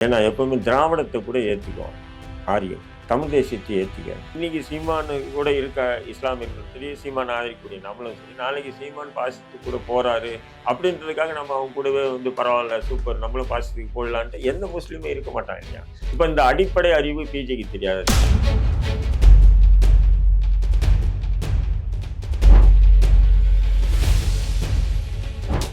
ஏன்னா எப்பவுமே திராவிடத்தை கூட ஏற்றுக்குவோம் ஆரியம். தமிழ் தேசியத்தை ஏற்றுக்க இன்னைக்கு சீமானு கூட இருக்க இஸ்லாமியர்கள் சரி சீமான் ஆதரிக்கக்கூடிய நம்மளும் சரி நாளைக்கு சீமான் பாசித்து கூட போறாரு அப்படின்றதுக்காக நம்ம அவங்க கூடவே வந்து பரவாயில்ல சூப்பர் நம்மளும் பாசித்துக்கு போடலான்ட்டு எந்த முஸ்லீமும் இருக்க மாட்டாங்க இல்லையா? இப்போ இந்த அடிப்படை அறிவு பிஜேக்கு தெரியாது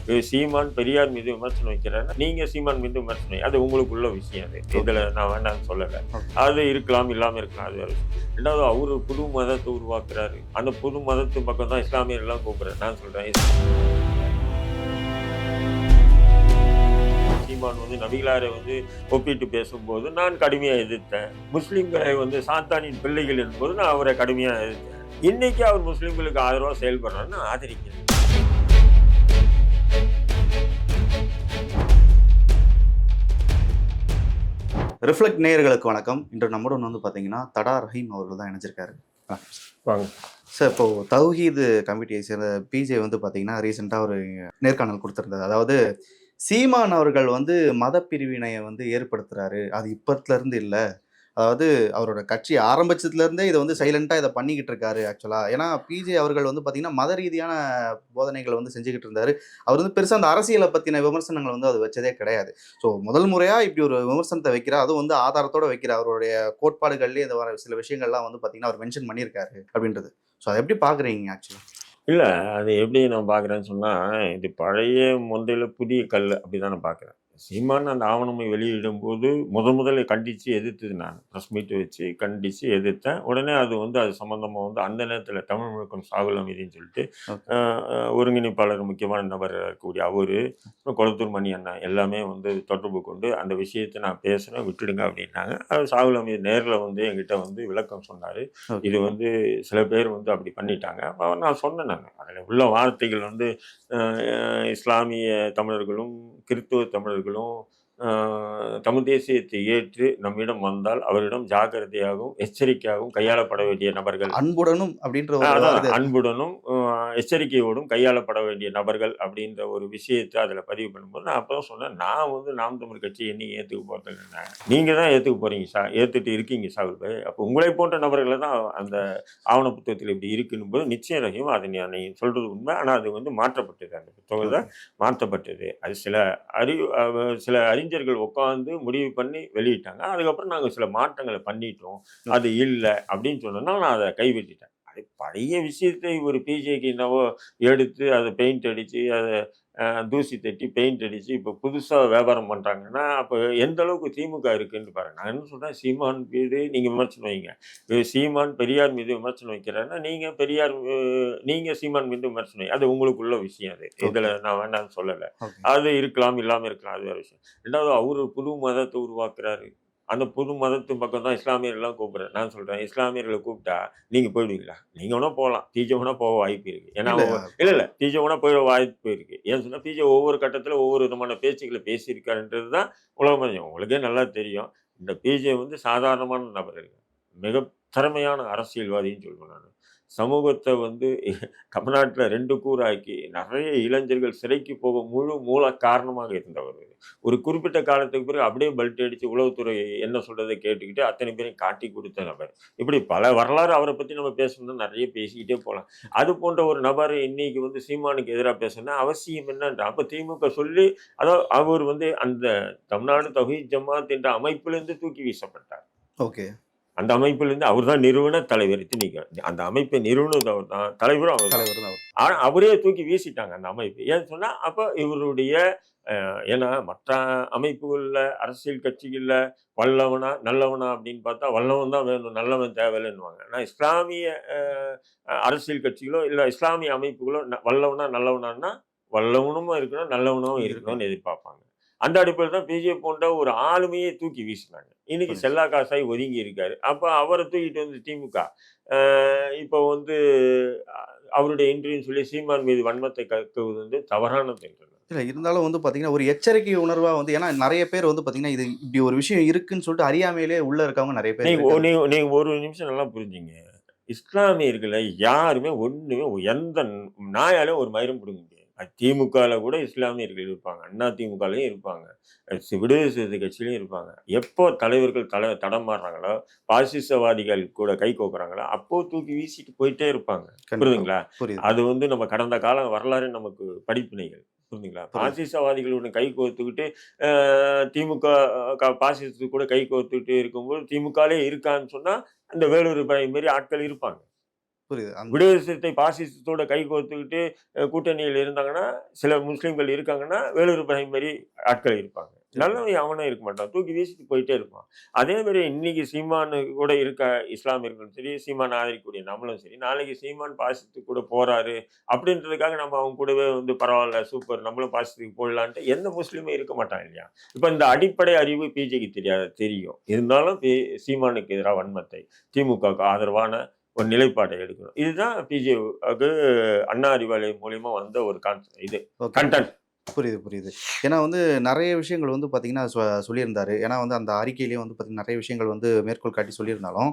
சீமான் பெரியார் மீது விமர்சனம் வைக்கிறாரு நீங்க சீமான் மீது விமர்சனம். அது உங்களுக்குள்ள விஷயம் அது. இதுல நான் வேண்டாம்னு சொல்லலை. அது இருக்கலாம் இல்லாம இருக்கலாம் அது. ரெண்டாவது அவரு புது மதத்தை உருவாக்குறாரு. அந்த புது மதத்து பக்கம் தான் இஸ்லாமியர் எல்லாம் கூப்பிடுறேன் நான் சொல்றேன் சீமான் வந்து நபிகளாரை வந்து ஒப்பிட்டு பேசும்போது நான் கடுமையா எதிர்த்தேன். முஸ்லிம்களை வந்து சாத்தானின் பிள்ளைகள் என்பது நான் அவரை கடுமையா எதிர்த்தேன். இன்னைக்கு அவர் முஸ்லிம்களுக்கு ஆதரவா செயல்படுறாரு நான் ஆதரிக்கிறேன். ரிஃப்ளெக்ட் நேயர்களுக்கு வணக்கம். இன்று நம்முடன் வந்து பார்த்தீங்கன்னா தடா ரஹீம் அவர்கள் தான் இணைஞ்சிருக்காரு. வாங்க. சார் இப்போ தௌஹீது கமிட்டியை சேர்ந்த பிஜே வந்து பார்த்தீங்கன்னா ரீசெண்டாக ஒரு நேர்காணல் கொடுத்துருந்தது அதாவது சீமான் அவர்கள் வந்து மத பிரிவினையை வந்து ஏற்படுத்துறாரு. அது இப்பத்துல இருந்து இல்லை. அதாவது அவரோட கட்சி ஆரம்பிச்சதுலேருந்தே இதை வந்து சைலண்ட்டாக இதை பண்ணிக்கிட்டு இருக்காரு ஆக்சுவலாக ஏன்னா பிஜே அவர்கள் வந்து பார்த்தீங்கன்னா மத ரீதியான போதனைகளை வந்து செஞ்சுக்கிட்டு இருந்தார் அவர் வந்து பெருசாக அந்த அரசியலை பற்றின விமர்சனங்கள் வந்து அது வச்சதே கிடையாது. ஸோ முதல் முறையாக இப்படி ஒரு விமர்சனத்தை வைக்கிறார். அதுவும் வந்து ஆதாரத்தோட வைக்கிற அவருடைய கோட்பாடுகள்லேயே இந்த வர சில விஷயங்கள்லாம் வந்து பார்த்தீங்கன்னா அவர் மென்ஷன் பண்ணியிருக்காரு அப்படின்றது. ஸோ அதை எப்படி பார்க்குறீங்க ஆக்சுவலாக இல்லை அது எப்படி நான் பார்க்குறேன்னு சொன்னால் இது பழைய முந்தையில் புதிய கல் அப்படிதான் நான் பார்க்குறேன் சீமான் அந்த ஆவணமை வெளியிடும்போது முத முதல்ல கண்டித்து எதிர்த்தது நான். ப்ரெஸ் மீட் வச்சு கண்டித்து எதிர்த்தேன். உடனே அது வந்து அது சம்மந்தமாக வந்து அந்த நேரத்தில் தமிழ் முழக்கம் சாகுல் அமைதின்னு சொல்லிட்டு ஒருங்கிணைப்பாளர் முக்கியமான நபர் இருக்கக்கூடிய அவரு கொளத்தூர் மணி அண்ணா எல்லாமே வந்து தொடர்பு கொண்டு அந்த விஷயத்தை நான் பேசுனேன் விட்டுடுங்க அப்படின்னாங்க. அது சாகுல் அமைதி நேரில் வந்து என்கிட்ட வந்து விளக்கம் சொன்னார். இது வந்து சில பேர் வந்து அப்படி பண்ணிட்டாங்க. அப்ப நான் சொன்னேன் நான். அதில் உள்ள வார்த்தைகள் வந்து இஸ்லாமிய தமிழர்களும் கிறித்துவ தமிழர்களும் gland தமிழ் தேசியத்தை ஏற்று நம்மிடம் வந்தால் அவரிடம் ஜாக்கிரதையாகவும் எச்சரிக்கையாகவும் கையாளப்பட வேண்டிய நபர்கள். அன்புடனும் அப்படின்ற அன்புடனும் எச்சரிக்கையோடும் கையாளப்பட வேண்டிய நபர்கள் அப்படின்ற ஒரு விஷயத்தை அதில் பதிவு பண்ணும்போது நான் அப்போ தான் சொன்னேன் நான் வந்து நாம் தமிழ் கட்சி என்னைக்கு ஏற்றுக்க போகிறது நீங்கள் தான் ஏற்றுக்க போகிறீங்க சா ஏற்றுட்டு இருக்கீங்க சாகுல் பாய். அப்போ உங்களை போன்ற நபர்களை தான் அந்த ஆவண புத்தகத்தில் இப்படி இருக்குன்னு போது நிச்சயம் ரஹீம் அதை நீ சொல்கிறது உண்மை. ஆனால் அது வந்து மாற்றப்பட்டது அந்த புத்தகம் தான் மாற்றப்பட்டது. அது சில அறிவு சில அறிஞர்கள் உட்காந்து முடிவு பண்ணி வெளியிட்டாங்க. அதுக்கப்புறம் நாங்கள் சில மாற்றங்களை பண்ணிட்டோம். அது இல்லை அப்படின்னு சொன்னோன்னா நான் அதை கைவிட்டுட்டேன். பழைய விஷயத்தை ஒரு பிஜேக்கு என்னவோ எடுத்து அதை பெயிண்ட் அடித்து அதை தூசி தட்டி பெயிண்ட் அடித்து இப்போ புதுசாக வியாபாரம் பண்ணுறாங்கன்னா அப்போ எந்த அளவுக்கு திமுக இருக்குன்னு பாருங்க. நான் என்ன சொல்கிறேன் சீமான் மீது நீங்கள் விமர்சனம் வைங்க. சீமான் பெரியார் மீது விமர்சனம் வைக்கிறேன்னா நீங்கள் பெரியார் நீங்கள் சீமான் மீது விமர்சனம் வைங்க. அது உங்களுக்குள்ள விஷயம் அது. இதில் நான் வேண்டாம்னு சொல்லலை. அது இருக்கலாம் இல்லாமல் இருக்கலாம். அது வேற விஷயம். ரெண்டாவது அவரு புது மதத்தை உருவாக்குறாரு. அந்த புது மதத்து பக்கம் தான் இஸ்லாமியர் எல்லாம் கூப்பிடுறேன் நான் சொல்றேன் இஸ்லாமியர்களை கூப்பிட்டா நீங்க போயிடுவீங்களா? நீங்க வேணா போகலாம். தீஜ வேணா போக வாய்ப்பு இருக்கு. ஏன்னா இல்ல, இல்ல இல்ல. தீஜ வேணா போயிட வாய்ப்பு இருக்கு. ஏன்னு சொன்னா தீஜ ஒவ்வொரு கட்டத்துல ஒவ்வொரு விதமான பேச்சுக்களை பேசியிருக்காருன்றது தான் உலகம். உங்களுக்கே நல்லா தெரியும். இந்த பிஜே வந்து சாதாரணமான நபர் இல்லை. மிக திறமையான அரசியல்வாதின்னு சொல்லுவேன் நான். சமூகத்தை வந்து தமிழ்நாட்டில் ரெண்டு கூறாக்கி நிறைய இளைஞர்கள் சிறைக்கு போக முழு மூல காரணமாக இருந்தவர். ஒரு குறிப்பிட்ட காலத்துக்கு பிறகு அப்படியே பல்ட் அடித்து உளவுத்துறை என்ன சொல்கிறதை கேட்டுக்கிட்டு அத்தனை பேரையும் காட்டி கொடுத்த நபர் இப்படி பல வரலாறு அவரை பற்றி நம்ம பேசணும்னா நிறைய பேசிக்கிட்டே போகலாம் அது போன்ற ஒரு நபர் இன்னைக்கு வந்து சீமானுக்கு எதிராக பேசணும்னா அவசியம் என்னன்ற அப்போ திமுக சொல்லி அதாவது அவர் வந்து அந்த தமிழ்நாடு தொகை ஜமாத் என்ற அமைப்பிலிருந்து தூக்கி வீசப்பட்டார். ஓகே. அந்த அமைப்பிலிருந்து அவர் தான் நிறுவன தலைவர். திணிக்க அந்த அமைப்பை நிறுவனது அவர் தான் தலைவரும் அவர் தலைவர் தான் அவர். ஆனா அவரே தூக்கி வீசிட்டாங்க அந்த அமைப்பு. ஏன்னு சொன்னா அப்ப இவருடைய ஏன்னா மற்ற அமைப்புகள்ல அரசியல் கட்சிகள்ல வல்லவனா நல்லவனா அப்படின்னு பார்த்தா வல்லவன் தான் வேணும் நல்லவன் தேவையில்லைன்னுவாங்க. ஆனால் இஸ்லாமிய அரசியல் கட்சிகளோ இல்லை இஸ்லாமிய அமைப்புகளோ ந- வல்லவனா நல்லவனான்னா வல்லவனும் இருக்கணும் நல்லவனும் இருக்கணும்னு எதிர்பார்ப்பாங்க. அந்த அடிப்படையில் தான் பிஜே போன்ற ஒரு ஆளுமையை தூக்கி வீசினாங்க இன்னைக்கு. செல்லா காசாய் ஒதுங்கி இருக்காரு அப்போ அவரை தூக்கிட்டு வந்து திமுக இப்போ வந்து அவருடைய இன்டர்வியூன்னு சொல்லி சீமான் மீது வன்மத்தை கக்குவது வந்து தவறானது என்று இல்ல இருந்தாலும் வந்து பாத்தீங்கன்னா ஒரு எச்சரிக்கை உணர்வா வந்து ஏன்னா நிறைய பேர் வந்து பாத்தீங்கன்னா இது இப்படி ஒரு விஷயம் இருக்குன்னு சொல்லிட்டு அறியாமையிலே உள்ள இருக்கவங்க நிறைய பேர் நீங்க இருக்காங்க. நீங்க நீங்க ஒரு நிமிஷம் நல்லா புரிஞ்சுங்க இஸ்லாமியர்களை யாருமே ஒண்ணுமே எந்த நாயாலும் ஒரு மயிரும் பிடுங்க முடியாது திமுகவில் கூட இஸ்லாமியர்கள் இருப்பாங்க. அண்ணா திமுகலையும் இருப்பாங்க. விடுதலை சிறுத்தை கட்சியிலையும் இருப்பாங்க. எப்போ தலைவர்கள் தலை தடம் மாறுறாங்களோ பாசிசவாதிகள் கூட கை கோக்குறாங்களோ அப்போ தூக்கி வீசிட்டு போயிட்டே இருப்பாங்க. புரியுதுங்களா? புரியுது. அது வந்து நம்ம கடந்த கால வரலாறு நமக்கு படிப்பினைகள். புரியுதுங்களா? புரியுது. பாசிசவாதிகளுடன் கை கோர்த்துக்கிட்டு திமுக பாசிசத்துக்கு கூட கை கோர்த்துக்கிட்டு இருக்கும்போது திமுகலே இருக்கான்னு சொன்னா அந்த வேலூர் இப்ராஹிம் மாரி ஆட்கள் இருப்பாங்க. புரியுது. விடுதலை சிறுத்தை பாசிசத்தோட கை கோர்த்துக்கிட்டு கூட்டணியில் இருந்தாங்கன்னா சில முஸ்லீம்கள் இருக்காங்கன்னா வேலூர் இப்ராஹிம் மாரி ஆட்கள் இருப்பாங்க. நல்லவன் அவனும் இருக்க மாட்டான். தூக்கி வீசிட்டு போயிட்டே இருப்பான். அதே மாதிரி இன்னைக்கு சீமானு கூட இருக்க இஸ்லாமியர்களும் சரி சீமான் ஆதரிக்கக்கூடிய நம்மளும் சரி நாளைக்கு சீமான் பாசிசத்துக்கு கூட போறாரு அப்படின்றதுக்காக நம்ம அவங்க கூடவே வந்து பரவாயில்ல சூப்பர் நம்மளும் பாசிசத்துக்கு போடலான்ட்டு எந்த முஸ்லீமும் இருக்க மாட்டான் இல்லையா? இப்போ இந்த அடிப்படை அறிவு பிஜேக்கு தெரியாது தெரியும். இருந்தாலும் பி சீமானுக்கு எதிராக வன்மத்தை திமுகவுக்கு ஆதரவான ஒரு நிலைப்பாட்டை எடுக்கணும். இதுதான் பிஜேவுக்கு அண்ணா அறிவாலயம் மூலியமா வந்த ஒரு கான்செப்ட் இது கண்டென்ட் புரியுது புரியுது. ஏன்னா வந்து நிறைய விஷயங்கள் வந்து பார்த்தீங்கன்னா சொல்லியிருந்தாரு. ஏன்னா வந்து அந்த அறிக்கையிலேயே வந்து பார்த்தீங்கன்னா நிறைய விஷயங்கள் வந்து மேற்கோள் காட்டி சொல்லியிருந்தாலும்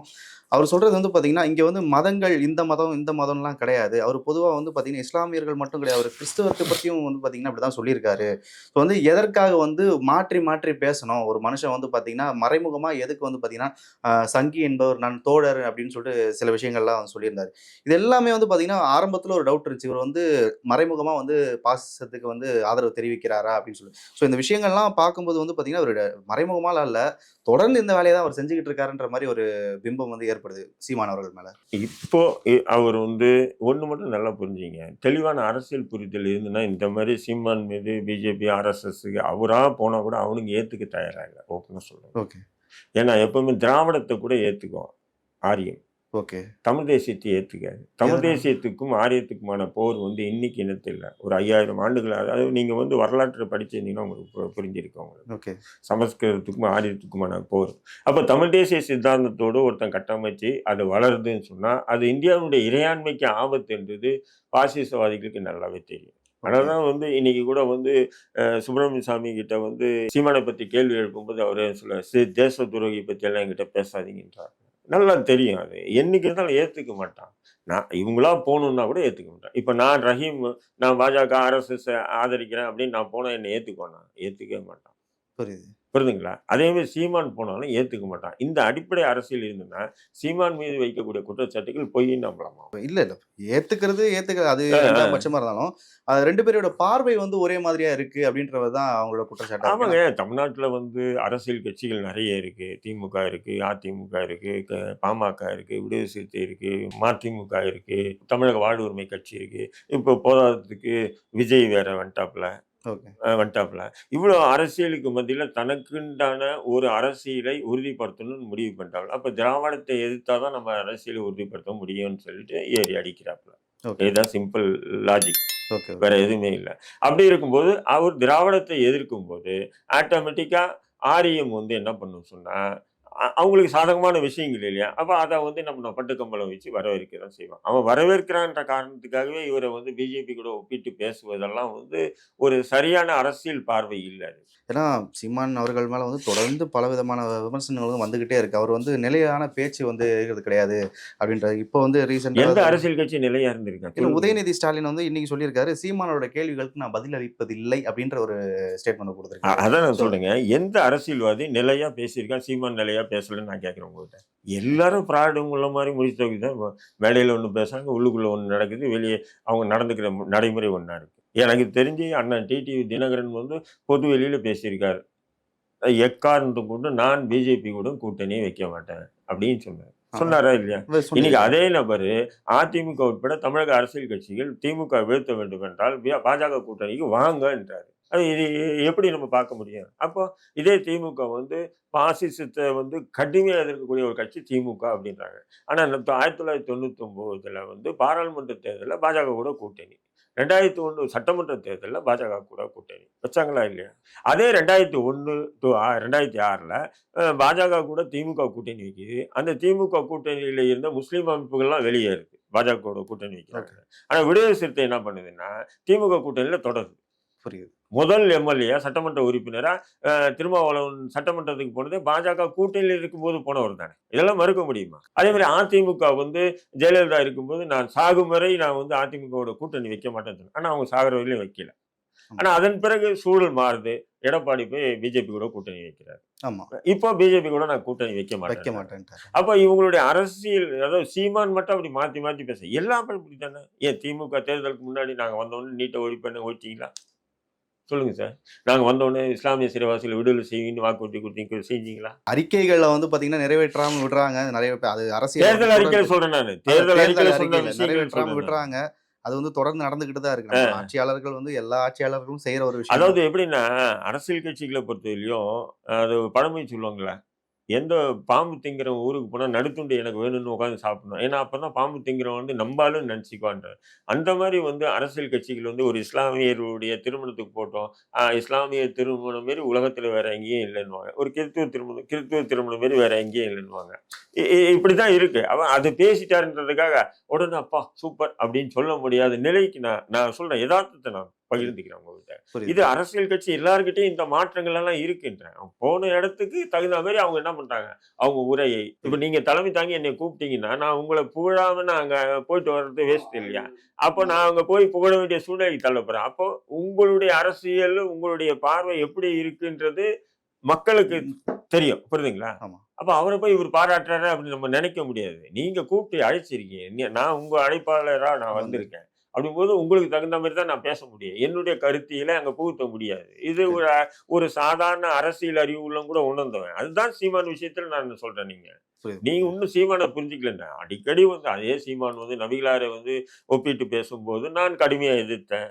அவர் சொல்கிறது வந்து பார்த்தீங்கன்னா இங்கே வந்து மதங்கள் இந்த மதம் இந்த மதம்லாம் கிடையாது. அவர் பொதுவாக வந்து பார்த்தீங்கன்னா இஸ்லாமியர்கள் மட்டும் கிடையாது. அவர் கிறிஸ்துவத்தை பற்றியும் வந்து பார்த்தீங்கன்னா அப்படி தான் சொல்லியிருக்காரு. ஸோ வந்து எதற்காக வந்து மாற்றி மாற்றி பேசணும்? ஒரு மனுஷன் வந்து பார்த்தீங்கன்னா மறைமுகமாக எதுக்கு வந்து பார்த்தீங்கன்னா சங்கி என்பவர் நான் தோழர் அப்படின்னு சொல்லிட்டு சில விஷயங்கள்லாம் வந்து இது எல்லாமே வந்து பார்த்தீங்கன்னா ஆரம்பத்தில் ஒரு டவுட் இருந்துச்சு. இவர் வந்து மறைமுகமாக வந்து பாசிசத்துக்கு வந்து ஆதரவு தெரிவிக்கிறாரா அப்படின்னு சொல்லி. ஸோ இந்த விஷயங்கள்லாம் பார்க்கும்போது வந்து பார்த்தீங்கன்னா ஒரு மறைமுகமாக இல்லை. தொடர்ந்து இந்த வேலையை தான் அவர் செஞ்சுக்கிட்டு இருக்காருன்ற மாதிரி ஒரு பிம்பம் வந்து ஏற்படுது சீமான் அவர்கள் மேல. இப்போ அவர் வந்து ஒன்று மட்டும் நல்லா புரிஞ்சுங்க. தெளிவான அரசியல் புரிதல் இருந்துன்னா இந்த மாதிரி சீமான் மீது பிஜேபி ஆர்எஸ்எஸ்க்கு அவராக போனால் கூட அவனுங்க ஏற்றுக்க தயாராக ஓப்பனாக சொல்லுவேன் ஓகே. ஏன்னா எப்பவுமே திராவிடத்தை கூட ஏற்றுக்குவோம் ஆரியம். ஓகே. தமிழ் தேசியத்தை ஏற்றுக்காது தமிழ்? தேசியத்துக்கும் ஆரியத்துக்குமான போர் வந்து இன்னைக்கு இனத்தில் இல்லை. ஒரு ஐயாயிரம் ஆண்டுகள் அதாவது நீங்கள் வந்து வரலாற்றை படிச்சிருந்தீங்கன்னா உங்களுக்கு புரிஞ்சிருக்கும் உங்களுக்கு. ஓகே. சமஸ்கிருதத்துக்கும் ஆரியத்துக்குமான போர். அப்போ தமிழ் தேசிய சித்தாந்தத்தோடு ஒருத்தன் கட்டமைச்சு அது வளருதுன்னு சொன்னால் அது இந்தியாவுடைய இறையாண்மைக்கு ஆபத்துன்றது பாசிசவாதிகளுக்கு நல்லாவே தெரியும். அதனால தான் வந்து இன்னைக்கு கூட வந்து சுப்பிரமணிய சாமி கிட்ட வந்து சீமானை பற்றி கேள்வி எழுப்பும்போது அவரே சொல்ல "சி- தேச துரோகி பற்றி எல்லாம் என்கிட்ட பேசாதீங்கன்றார். நல்லா தெரியும் அது. என்னைக்கு இருந்தாலும் ஏற்றுக்க மாட்டான். நான் இவங்களா போகணுன்னா கூட ஏற்றுக்க மாட்டான். இப்போ நான் ரஹீம் நான் பாஜக ஆர்எஸ்எஸ் ஆதரிக்கிறேன் அப்படின்னு நான் போனால் என்னை ஏற்றுக்குவேன் ஏற்றுக்கவே மாட்டான். புரியுது. புரியுதுங்களா அதே மாதிரி சீமான் போனாலும் ஏற்றுக்க மாட்டான். இந்த அடிப்படை அரசியல் இருந்துன்னா சீமான் மீது வைக்கக்கூடிய குற்றச்சாட்டுகள் பொய்ன்னு நம்பலாமா? இல்ல இல்ல. ஏத்துக்கிறது ஏத்துக்கிறது அது ஆ, ஆ. ரெண்டாம் பட்சமா இருந்தாலும் அது ரெண்டு பேரோட பார்வை வந்து ஒரே மாதிரியா இருக்கு அப்படின்றது தான் அவங்களோட குற்றச்சாட்டா. ஆமாங்க. தமிழ்நாட்டில் வந்து அரசியல் கட்சிகள் நிறைய இருக்கு. திமுக இருக்கு அதிமுக இருக்கு க- பாமக இருக்கு விடுதலை சிறுத்தை இருக்கு மதிமுக இருக்கு தமிழக வாழ் உரிமை கட்சி இருக்கு. இப்போ போதாததுக்கு விஜய் வேற வந்துட்டாப்புல. வந்துட்டாப்புல. இவ்வளோ அரசியலுக்கு மத்தியில் தனக்குண்டான ஒரு அரசியலை உறுதிப்படுத்தணும்னு முடிவு பண்ணிட்டாப்புல. அப்போ திராவிடத்தை எதிர்த்தா தான் நம்ம அரசியலை உறுதிப்படுத்த முடியும்னு சொல்லிட்டு ஏறி அடிக்கிறாப்புல. ஓகே. இதுதான் சிம்பிள் லாஜிக். ஓகே வேற எதுவுமே இல்லை. அப்படி இருக்கும்போது அவர் திராவிடத்தை எதிர்க்கும் போது ஆட்டோமேட்டிக்காக ஆரியம் வந்து என்ன பண்ணும் சொன்னா அ- அவங்களுக்கு சாதகமான விஷயங்கள் இல்லையா? அப்போ அதை வந்து நம்ம பட்டுக்கம்பளம் வச்சு வரவேற்க தான் செய்வான் அவன் வரவேற்கிறான்ற காரணத்துக்காகவே இவரை வந்து பிஜேபி கூட ஒப்பிட்டு பேசுவதெல்லாம் வந்து ஒரு சரியான அரசியல் பார்வை இல்லை ஏன்னா சீமான் அவர்கள் மேல வந்து தொடர்ந்து பல விதமான விமர்சனங்கள் வந்து வந்துகிட்டே இருக்கு. அவர் வந்து நிலையான பேச்சு வந்து இருக்கிறது கிடையாது அப்படின்றது இப்போ வந்து எந்த ரீசெண்டாக அரசியல் கட்சி நிலையா இருந்திருக்காங்க உதயநிதி ஸ்டாலின் வந்து இன்னைக்கு சொல்லியிருக்காரு சீமானோட கேள்விகளுக்கு நான் பதில் அளிப்பதில்லை அப்படின்ற ஒரு ஸ்டேட்மெண்ட் கொடுத்துருக்காரு. அதான் நான் சொல்றேங்க. எந்த அரசியல்வாதி நிலையா பேசியிருக்கான் சீமான் நிலையா பேசலன்னு நான் கேட்குறேன் உங்கள்கிட்ட. எல்லாரும் உள்ள மாதிரி முடிச்சு தூக்கி தான் மேடையில் ஒன்று பேசுறாங்க உள்ளுக்குள்ள ஒன்று நடக்குது வெளியே அவங்க நடந்துக்கிற நடைமுறை ஒன்றா இருக்கு. எனக்கு தெரிஞ்சு அண்ணன் டிடிவி தினகரன் வந்து பொது வெளியில பேசியிருக்காரு. எக்காரணத்தை கொண்டு நான் பிஜேபி கூட கூட்டணியே வைக்க மாட்டேன் அப்படின்னு சொன்னார். சொன்னாரா இல்லையா? இன்னைக்கு. அதே நபர் அதிமுக உட்பட தமிழக அரசியல் கட்சிகள் திமுக வீழ்த்த வேண்டும் என்றால் பாஜக கூட்டணிக்கு வாங்க என்றாரு அது இது எப்படி நம்ம பார்க்க முடியும்? அப்போ இதே திமுக வந்து பாசிசத்தை வந்து கடுமையாக எதிர்க்கக்கூடிய ஒரு கட்சி திமுக அப்படின்றாங்க. ஆனால் ஆயிரத்தி தொள்ளாயிரத்தி தொண்ணூத்தி ஒன்பதுல வந்து பாராளுமன்ற தேர்தலில் பாஜக கூட கூட்டணி. ரெண்டாயிரத்தி ஒன்று சட்டமன்ற தேர்தலில் பாஜக கூட கூட்டணி. வச்சாங்களா இல்லையா? அதே ரெண்டாயிரத்தி ஒன்று டு ரெண்டாயிரத்தி ஆறில் பாஜக கூட திமுக கூட்டணி வைக்குது. அந்த திமுக கூட்டணியில் இருந்த முஸ்லீம் அமைப்புகள்லாம் வெளியேறுது பாஜக கூட கூட்டணி வைக்கிறாங்க. ஆனால் விடுதலை சிறுத்தை என்ன பண்ணுதுன்னா திமுக கூட்டணியில் தொடருது. புரியுது. முதல் எம்எல்ஏ சட்டமன்ற உறுப்பினரா அஹ், திருமாவளவன் சட்டமன்றத்துக்கு போனது பாஜக கூட்டணியில் இருக்கும்போது போனவர் தானே. இதெல்லாம் மறுக்க முடியுமா? அதே மாதிரி அதிமுக வந்து ஜெயலலிதா இருக்கும்போது நான் சாகும் வரை நான் வந்து அதிமுகவோட கூட்டணி வைக்க மாட்டேன்னு சொன்னேன். ஆனா அவங்க சாகிற வரையிலும் வைக்கல. ஆனா அதன் பிறகு சூழல் மாறுது. எடப்பாடி போய் பிஜேபி கூட கூட்டணி வைக்கிறார். ஆமா. இப்போ பிஜேபி கூட நான் கூட்டணி வைக்க வைக்க மாட்டேன் மாட்டேன்ட்டாரு. அப்ப இவங்களுடைய அரசியல் அதாவது சீமான் மட்டும் அப்படி மாத்தி மாத்தி பேச எல்லாமே இப்படி தானே ஏன் திமுக தேர்தலுக்கு முன்னாடி நாங்க வந்தோடனே நீட்டை ஒழிப்பேன்னு ஓட்டிங்களா சொல்லுங்க சார். நாங்க வந்தோடனே இஸ்லாமிய சிறைவாசிகளை விடுதலை செய்வீங்கன்னு வாக்குறுதி கொடுத்தீங்க. செஞ்சீங்களா? அறிக்கைகள்ல வந்து பாத்தீங்கன்னா நிறைவேற்றாம விடுறாங்க. நிறைய அது அரசியல் தேர்தல் அறிக்கையில சொல்றேன் நானு. தேர்தல் அறிக்கையில சொன்ன அறிக்கையில விஷயங்கள் நிறைவேற்றாம சொல்றேன் நானு. விடுறாங்க. அது வந்து தொடர்ந்து நடந்துகிட்டு தான் இருக்கு. ஆட்சியாளர்கள் வந்து எல்லா ஆட்சியாளர்களும் செய்யற ஒரு விஷயம். அதாவது எப்படின்னா அரசியல் கட்சிகளை பொறுத்தவரையிலும் அது பழமொழி சொல்லுவாங்களே எந்த பாம்பு திங்கிற ஊருக்கு போனால் நடுத்துண்டு எனக்கு வேணும்னு உட்காந்து சாப்பிடணும். ஏன்னா அப்போ தான் பாம்பு திங்கிறவன் வந்து நம்பாலும் நினச்சிக்குவான்ற அந்த மாதிரி வந்து அரசியல் கட்சிகள் வந்து ஒரு இஸ்லாமியருடைய திருமணத்துக்கு போட்டோம். இஸ்லாமிய திருமணம் மாரி உலகத்தில் வேற எங்கேயும் இல்லைன்னுவாங்க. ஒரு கிறித்துவ திருமணம் கிறித்துவ திருமணம் மாரி வேற எங்கேயும் இல்லைன்னுவாங்க. இ- இ- இப்படிதான் இருக்கு. அவன் அது பேசிட்டாருன்றதுக்காக உடனே அப்பா சூப்பர் அப்படின்னு சொல்ல முடியாத நிலைக்கு நான் நான் சொல்றேன். யதார்த்தத்தை நான் பகிர்ந்துக்கிறேன் உங்ககிட்ட. இது அரசியல் கட்சி எல்லார்கிட்டயும் இந்த மாற்றங்கள் எல்லாம் இருக்குன்றேன் அவங்க போன இடத்துக்கு தகுந்த மாதிரி அவங்க என்ன பண்றாங்க? அவங்க உரையை இப்ப நீங்க தலைமை தாங்கி என்னை கூப்பிட்டீங்கன்னா நான் உங்களை புகழாம நான் அங்க போயிட்டு வர்றது வேஸ்ட் இல்லையா? அப்போ நான் அங்க போய் புகழ வேண்டிய சூழ்நிலைக்கு தள்ளப்படுறேன். அப்போ உங்களுடைய அரசியல் உங்களுடைய பார்வை எப்படி இருக்குன்றது மக்களுக்கு தெரியும். புரியுதுங்களா? ஆமா. அப்ப அவரை போய் இவர் பாராட்டுறாரு அப்படின்னு நம்ம நினைக்க முடியாது. நீங்க கூப்பிட்டு அழைச்சிருக்கீங்க. நான் உங்க அழைப்பாளரா நான் வந்திருக்கேன். அப்படிங்கும்போது உங்களுக்கு தகுந்த மாதிரி தான் நான் பேச முடியும். என்னுடைய கருத்தியில அங்க புகுத்த முடியாது. இது ஒரு ஒரு சாதாரண அரசியல் அறிவு உள்ளவங்க கூட உணர்ந்தவன். அதுதான் சீமான் விஷயத்துல நான் சொல்றேன் நீங்க. புரியுது. நீங்க இன்னும் சீமானை புரிஞ்சுக்கலன்னா அடிக்கடி வந்து அதே சீமான் வந்து நபிகளாரை வந்து ஒப்பிட்டு பேசும்போது நான் கடுமையா எதிர்த்தேன்.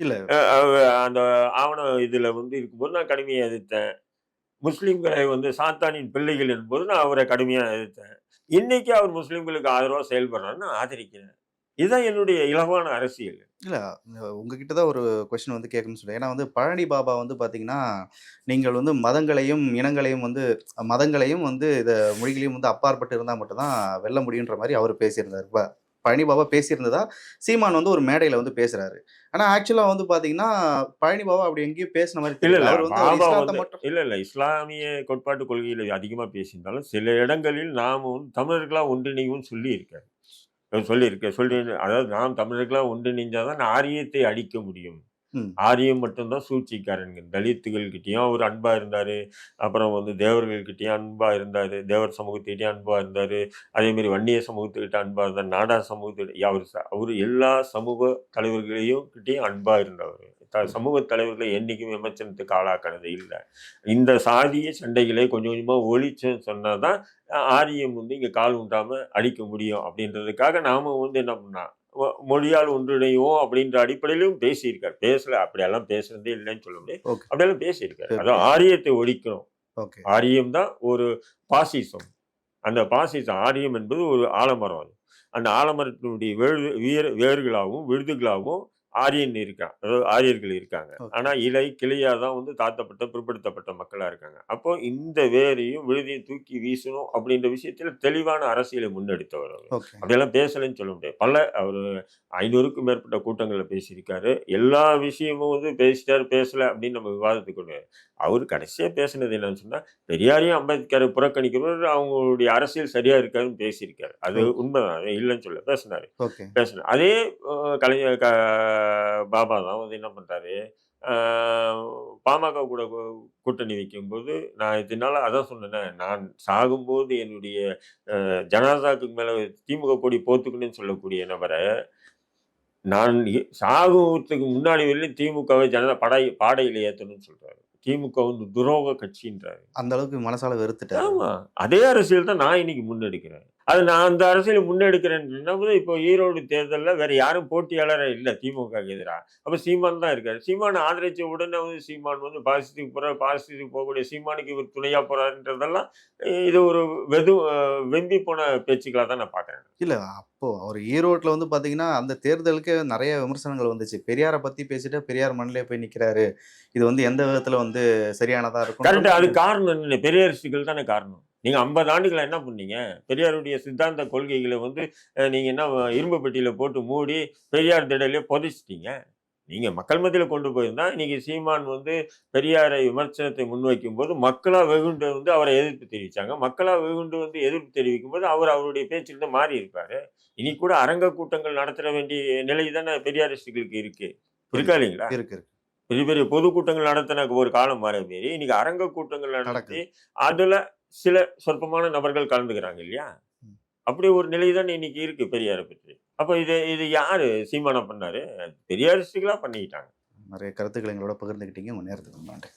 இல்ல. அந்த ஆவண இதுல வந்து இருக்கும்போது நான் கடுமையா எதிர்த்தேன். முஸ்லீம்களை வந்து சாத்தானின் பிள்ளைகள் என்போது நான் அவரை கடுமையாக எதிர்த்தேன். இன்னைக்கு அவர் முஸ்லீம்களுக்கு ஆதரவாக செயல்படுறாருன்னு ஆதரிக்கிறேன். இதுதான் என்னுடைய இலவான அரசியல். இல்லை உங்ககிட்ட தான் ஒரு கொஸ்டின் வந்து கேட்கணும்னு சொல்றேன். ஏன்னா வந்து பழனி பாபா வந்து பார்த்தீங்கன்னா நீங்கள் வந்து மதங்களையும் இனங்களையும் வந்து மதங்களையும் வந்து இதை மொழிகளையும் வந்து அப்பாற்பட்டு இருந்தால் மட்டும்தான் வெல்ல முடியுன்ற மாதிரி அவர் பேசியிருந்தார். இப்போ பழனி பாபா பேசியிருந்ததா? சீமான் வந்து ஒரு மேடையில வந்து பேசுறாரு. ஆனா ஆக்சுவலா வந்து பாத்தீங்கன்னா பழனி பாபா அப்படி எங்கேயும் பேசின மாதிரி இல்ல இல்ல இல்ல இல்ல இஸ்லாமிய கோட்பாட்டு கொள்கையில அதிகமா பேசியிருந்தாலும் சில இடங்களில் நாம வந்து தமிழர்களா ஒன்றிணைவும் சொல்லி இருக்காரு சொல்லியிருக்க சொல்லி அதாவது நாம் தமிழர்களா ஒன்றிணைஞ்சாதான் ஆரியத்தை அழிக்க முடியும். ஆரியம் மட்டும்தான் சூழ்ச்சிக்காரங்க தலித்துகள் கிட்டயும் அவர் அன்பா இருந்தாரு. அப்புறம் வந்து தேவர்கள் கிட்டயும் அன்பா இருந்தாரு. தேவர் சமூகத்துக்கிட்டயும் அன்பா இருந்தாரு. அதே மாதிரி வன்னிய சமூகத்துக்கிட்ட அன்பா இருந்தார். நாடார் சமூகத்துக்கிட்ட அவர் அவர் எல்லா சமூக தலைவர்களையும் கிட்டயும் அன்பா இருந்தவர். த- சமூக தலைவர்களை என்னைக்கும் விமர்சனத்துக்கு ஆளாக்கினது இல்லை. இந்த சாதிய சண்டைகளை கொஞ்சம் கொஞ்சமா ஒழிச்சுன்னு சொன்னாதான் அஹ், ஆரியம் வந்து இங்க கால் உண்டாம அழிக்க முடியும். அப்படின்றதுக்காக நாம வந்து என்ன பண்ணா மொ- மொழியால் ஒன்றிணைவோம் அப்படின்ற அடிப்படையிலும் பேசியிருக்காரு. பேசல அப்படியெல்லாம் பேசுறதே இல்லைன்னு சொல்ல முடியாது. அப்படியெல்லாம் பேசியிருக்காரு. அதான் ஆரியத்தை ஒழிக்கணும். ஆரியம் தான் ஒரு பாசிசம். அந்த பாசிசம் ஆரியம் என்பது ஒரு ஆலமரம் அது. அந்த ஆலமரத்தினுடைய வேறு வேர் வேர்களாகவும் விழுதுகளாகவும் ஆரியன் இருக்கான் அதாவது ஆரியர்கள் இருக்காங்க. Okay. ஆனா இலை கிளையா தான் வந்து தாழ்த்தப்பட்ட பிற்படுத்தப்பட்ட மக்களா இருக்காங்க. அப்போ இந்த வேரையும் விழுதையும் தூக்கி வீசணும் அப்படின்ற விஷயத்துல தெளிவான அரசியலை முன்னெடுத்தவர் அவர். அப்படியெல்லாம் பேசலைன்னு சொல்ல முடியாது. பல அவர் ஐநூறுக்கும் மேற்பட்ட கூட்டங்களில் பேசியிருக்காரு. எல்லா விஷயமும் வந்து பேசிட்டாரு பேசல அப்படின்னு நம்ம விவாதத்துக்கு கொண்டு. அவர் கடைசியா பேசினது என்னன்னு சொன்னா பெரியாரையும் அம்பேத்கரை புறக்கணிக்கிறவர் அவங்களுடைய அரசியல் சரியா இருக்காருன்னு பேசியிருக்காரு. அது உண்மைதான். இல்லைன்னு சொல்ல பேசினாரு. பேசினார். அதே கலைஞர் பாபா தான் வந்து என்ன பண்றாரு? அஹ், பாமக கூட கூட்டணி வைக்கும்போது நான் இதனால அதான் சொன்னேனே நான் சாகும்போது என்னுடைய ஜனாதாக்கு மேல திமுக கொடி போத்துக்கணும்னு சொல்லக்கூடிய நபரை நான் சாகுறதுக்கு முன்னாடி வரையிலும் திமுகவை ஜனதா படை பாடையில் ஏத்தணும்னு சொல்றாரு. திமுக வந்து துரோக கட்சின்றாரு. அந்த அளவுக்கு மனசால வெறுத்துட்டாரு. ஆமா. அதே அரசியல் தான் நான் இன்னைக்கு முன்னெடுக்கிறேன். அது நான் அந்த அரசியல் முன்னெடுக்கிறேன்னா இப்போ ஈரோடு தேர்தலில் வேற யாரும் போட்டியாளரே இல்லை திமுக எதிராக அப்போ சீமான் தான் இருக்காரு. சீமான் ஆதரிச்ச உடனே வந்து சீமான் வந்து பாசிட்டிவ் போறாரு பாசிட்டிவ் போகக்கூடிய சீமானுக்கு இவர் துணையா போறாருன்றதெல்லாம் இது ஒரு வெது வெம்பி போன பேச்சுக்களாக தான் நான் பார்க்கறேன். இல்ல அப்போ அவர் ஈரோட்ல வந்து பாத்தீங்கன்னா அந்த தேர்தலுக்கு நிறைய விமர்சனங்கள் வந்துச்சு. பெரியாரை பத்தி பேசிட்டு பெரியார் மண்ணிலே போய் நிக்கிறாரு. இது வந்து எந்த விதத்துல வந்து சரியானதா கரெக்ட். அது இருக்கும் காரணம் பெரியாரிஸ்டுகள் தானே காரணம். நீங்க ஐம்பது ஆண்டுகளை என்ன பண்ணீங்க? பெரியாருடைய சித்தாந்த கொள்கைகளை வந்து அஹ், நீங்க என்ன இரும்பு பெட்டியில போட்டு மூடி பெரியார் திடலே புதைச்சிட்டீங்க. நீங்க மக்கள் மத்தியில கொண்டு போயிருந்தா இன்னைக்கு சீமான் வந்து பெரியாரை விமர்சனத்தை முன்வைக்கும் போது மக்களா வெகுண்டு வந்து அவரை எதிர்ப்பு தெரிவிச்சாங்க. மக்களா வெகுண்டு வந்து எதிர்ப்பு தெரிவிக்கும் போது அவர் அவருடைய பேச்சிலிருந்து மாறி இருப்பாரு. இனி கூட அரங்க கூட்டங்கள் நடத்த வேண்டிய நிலை தானே பெரியாரிஸ்டுகளுக்கு இருக்கு. இருக்கா இல்லைங்களா? இருக்கு பெரிய பெரிய பொதுக்கூட்டங்கள் நடத்தின ஒரு காலம் மாற மாரி இன்னைக்கு அரங்க கூட்டங்கள் நடத்தி. அதுல சில சொற்பமான நபர்கள் கலந்துக்கிறாங்க இல்லையா. அப்படி ஒரு நிலை தான் இன்னைக்கு இருக்கு பெரியாரை பற்றி. அப்ப இது இது யாரு சீமானம் பண்ணாரு? பெரியாரிஸ்டுகளா பண்ணிக்கிட்டாங்க. நிறைய கருத்துக்களை எங்களோட பகிர்ந்துக்கிட்டீங்க. உங்க நேரத்துக்கு நன்றி.